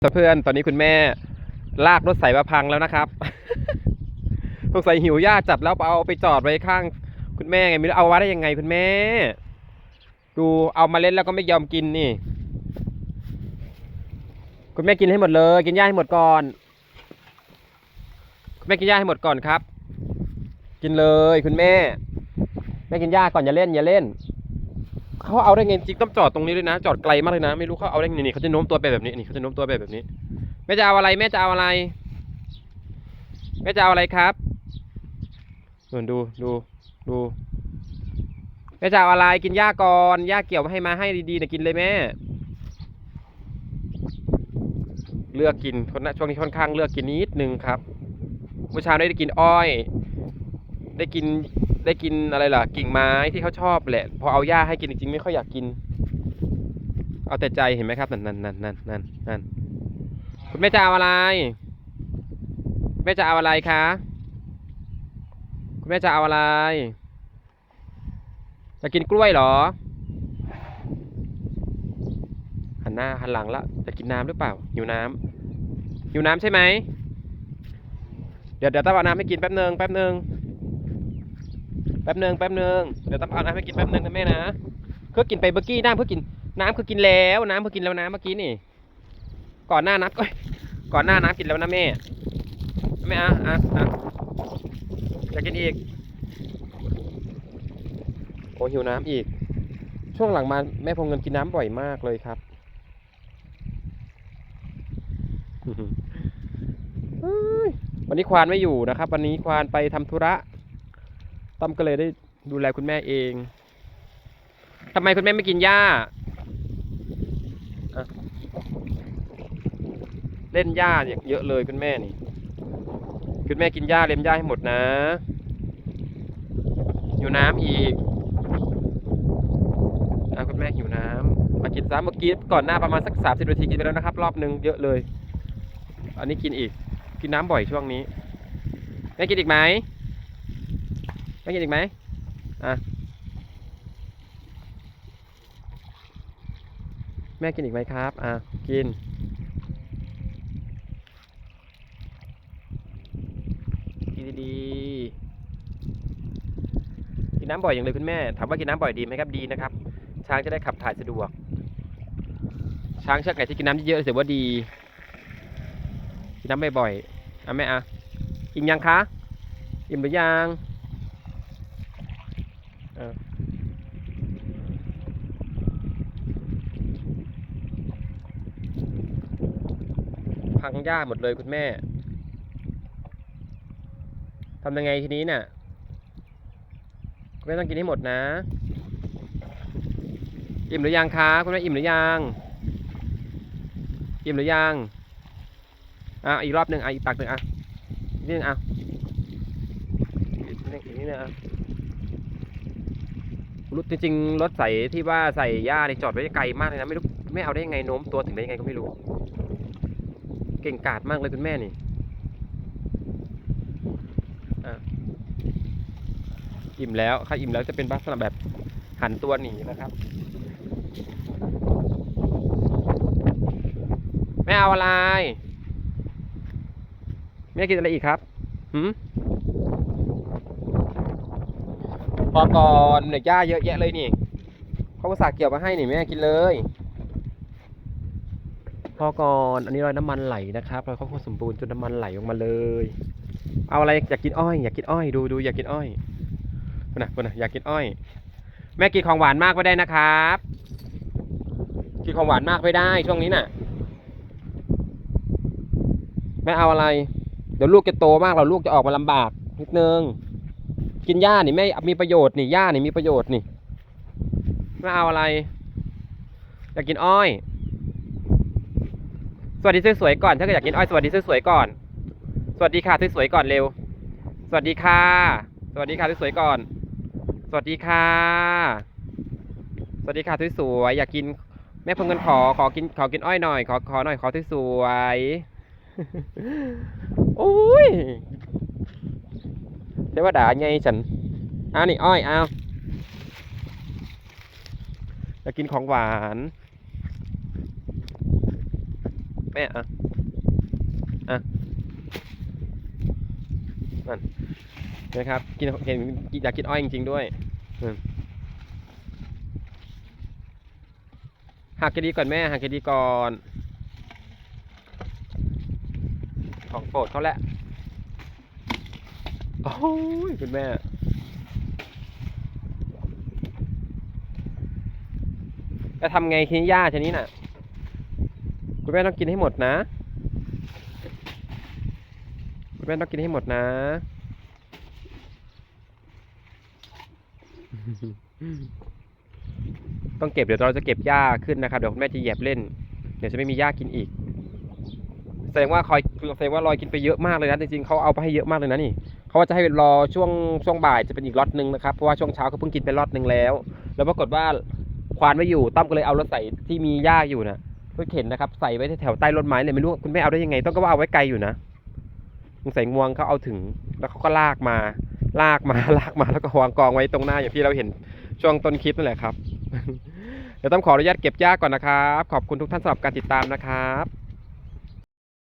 เพื่อนตอนนี้คุณแม่ลากรถใส่มาพังแล้วนะครับสงสัยหิวหญ้าจัดแล้วเอาไปจอดไว้ข้าง คุณแม่ไงไม่รู้เอาไว้ได้ยังไงคุณแม่ ดูเอามาเล่นแล้วก็ไม่ยอมกินนี่ คุณแม่กินให้หมดเลย กินหญ้าให้หมดก่อน คุณแม่กินหญ้าให้หมดก่อนครับ กินเลยคุณแม่ แม่กินหญ้าก่อนอย่าเล่นอย่าเล่น เขาเอาได้ไงจริงต้องจอดตรงนี้ด้วยนะ จอดไกลมากเลยนะ ไม่รู้เขาเอาได้ไงนี่เขาจะโน้มตัวไปแบบนี้นี่เขาจะโน้มตัวไปแบบนี้แม่จะเอาอะไรแม่จะเอาอะไรแม่จะเอาอะไรครับนู่นดูดูดูแม่จะเอาอะไรกินหญ้าก่อนหญ้าเกี่ยวให้มาให้ดีๆนะกินเลยแม่ เลือกกินคนนะช่วงนี้ค่อนข้างเลือกกินนิดนึงครับเมื่อเช้าได้กินอ้อย ได้กิน ได้กินอะไรล่ะ กิ่งไม้ที่เขาชอบแหละ พอเอาหญ้าให้กินจริงๆไม่ค่อยอยากกิน เอาแต่ใจเห็นไหมครับนั่นนั่นนั่นนั่นนั่นนั่นคุณแม่จะเอาอะไรแม่จะเอาอะไรคะคุณแม่จะเอาอะไรจะกินกล้วยเหรอ หันหน้าหันหลังละจะกินน้ำหรือเปล่าหิวน้ำหิวน้ำใช่ไหมเดี๋ยวเดี๋ยวต้องเอาน้ำให้กินแป๊บหนึ่งแป๊บหนึ่ง ป๊บหนึ่งแป๊บหนึ่งเดี๋ยวต้องเอาน้ำให้กินแป๊บหนึ่งนะแม่นะคือกินไปเมื่อกี้น้ำเพื่อกินน้ำคือกินแล้วน้ำเพื่อกินแล้วนะเมื่อกี้นี่ ก่อนหน้านัดก็ก่อนหน้าน้ำกินแล้วนะแม่แม่อะอะอะอยากกินอีกโอ้หิวน้ำอีก ช่วงหลังมาแม่พงเงินกินน้ำบ่อยมากเลยครับวันนี้ควานไม่อยู่นะครับ วันนี้ควานไปทำธุระ ต้อมก็เลยได้ดูแลคุณแม่เองทำไมคุณแม่ไม่กินหญ้า เล่นหญ้าเนี่ยเยอะเลยคุณแม่นี่ คุณแม่กินหญ้าเล็มหญ้าให้หมดนะ อยู่น้ำอีกอคุณแม่หิวน้ำมากินซ้ำเมื่อกี้ก่อนหน้าประมาณสักสามสิบนาทีกินไปแล้วนะครับ รอบหนึ่งเยอะเลย อันนี้กินอีก กินน้ำบ่อยช่วงนี้แม่กินอีกไหม ไม่กินอีกไหมอะแม่กินอีกไหมครับ อะ กิน กินดีๆ กินน้ำบ่อยอย่างเลยคุณแม่ ถามว่ากินน้ำบ่อยดีไหมครับ ดีนะครับ ช้างจะได้ขับถ่ายสะดวก ช้างเชือกไหนที่กินน้ำเยอะๆถือว่าดี กินน้ำบ่อยๆอะแม่อะอิ่มยังคะ อิ่มหรือยัง เออ พังหญ้าหมดเลยคุณแม่ทำยังไงทีนี้เน่ะคุณแม่ต้องกินให้หมดนะ อิ่มหรือยังคะคุณแม่อิ่มหรือยังอิ่มหรือยังอะอีกรอบหนึ่งอะอีกตักหนึ่งอะอีกนิดนึงอะอีกนิดนึงอีกนิดนึงอะรถจริงๆรถใส่ที่ว่าใส่หญ้าเนี่ยจอดไว้ไกลมากเลยนะไม่รู้ไม่เอาได้ยังไงโน้มตัวถึงได้ยังไงก็ไม่รู้ เก่งกาจมากเลยคุณแม่นี่อะอิ่มแล้วถ้าอิ่มแล้วจะเป็นลักษณะแบบหันตัวหนีนะครับ ไม่เอาอะไรแม่กินอะไรอีกครับหืมพอก่อนเนี่ยหญ้าเยอะแยะเลยนี่เขาอุตส่าห์เกี่ยวมาให้นี่แม่กินเลย พอก่อนอันนี้รอยน้ำมันไหลนะครับรอยข้าวโพดสมบูรณ์จนน้ำมันไหลออกมาเลย เอาอะไรอยากกินอ้อยอยากกินอ้อยดูดูอยากกินอ้อยคนนะคนนะอยากกินอ้อย แม่กินของหวานมากไม่ได้นะครับ กินของหวานมากไม่ได้ช่วงนี้น่ะแม่เอาอะไร เดี๋ยวลูกจะโตมากเราลูกจะออกมาลำบากนิดนึงกินหญ้านี่ไม่มีประโยชน์นี่หญ้านี่มีประโยชน์นี่ไม่เอาอะไรอยากกินอ้อย สวัสดีสวยๆก่อน ถ้าเกิดอยากกินอ้อยสวัสดีสวยๆก่อน สวัสดีค่ะสวยๆก่อนเร็ว สวัสดีค่ะ สวัสดีค่ะสวยๆก่อน สวัสดีค่ะ สวัสดีค่ะสวยๆอยากกินแม่พงเงินขอขอกินขอกินอ้อยหน่อย ขอขอหน่อยขอสวยๆโอ้ยเทวดาไงฉันเอานี่อ้อยเอาจะกินของหวาน ม่อะอะนั่นนะครับกินเห็นอยากกินอ้อยจริงๆด้วยหักกดีก่อนแม่หักกดีก่อน ของโปรดเขาแหละโอ้ยคุณแม่จะทำไงทีนี้ย่าชนี้น่ะ คุณแม่ต้องกินให้หมดนะ คุณแม่ต้องกินให้หมดนะ ต้องเก็บเดี๋ยวเราจะเก็บหญ้าขึ้นนะครับเดี๋ยวคุณแม่จะเหยียบเล่น เดี๋ยวจะไม่มีหญ้ากินอีก แสดงว่าคอยแสดงว่าลอยกินไปเยอะมากเลยนะจริงๆเขาเอาไปให้เยอะมากเลยนะนี่เขาว่าจะให้รอช่วงช่วงบ่ายจะเป็นอีกล็อตหนึ่งนะครับเพราะว่าช่วงเช้าเขาเพิ่งกินไปล็อตหนึ่งแล้ว แล้วปรากฏว่าควานไม่อยู่ตั้มก็เลยเอารถใส่ที่มีหญ้าอยู่นะ รถเข็นนะครับใส่ไว้แถวใต้รถไม้เลยไม่รู้คุณแม่เอาได้ยังไง ต้องก็ว่าเอาไว้ไกลอยู่นะสงสัยงวงเขาเอาถึงแล้วเขาก็ลากมา ลากมาลากมาแล้วก็วางกองไว้ตรงหน้าอย่างที่เราเห็นช่วงต้นคลิปนั่นแหละครับเดี๋ยวต้องขออนุญาตเก็บหญ้าก่อนนะครับ ขอบคุณทุกท่านสำหรับการติดตามนะครับ